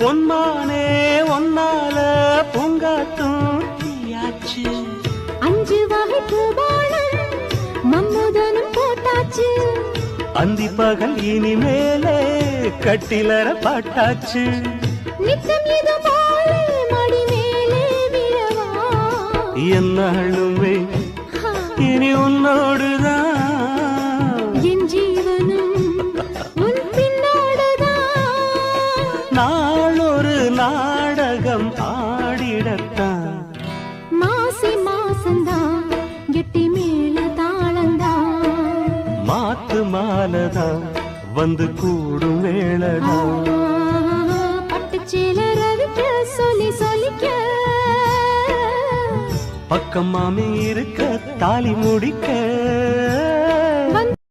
பொன்மானே ஒன்னால பூங்காட்டும் தீயாச்சு. அஞ்சு வகை பூபாலம் மம்முதனும் போட்டாச்சு. அந்தி பகல் இனிமேலே கட்டிலற பாட்டாச்சு. நித்தம் இது போல மடி மேலே விழவா. என்னாலுமே இனி உன்னோடுதான் நாளொரு நாடகம் ஆடிடத்தான் மாசி மாசந்தான் கெட்டி மேல தாளந்தான் மாத்து மாலதான் வந்து கூடும் வேளதான் பட்டுச்சேல ரவிக்க சொல்லி சொல்லிக்க. பக்கம் மாமி இருக்க தாலி முடிக்க.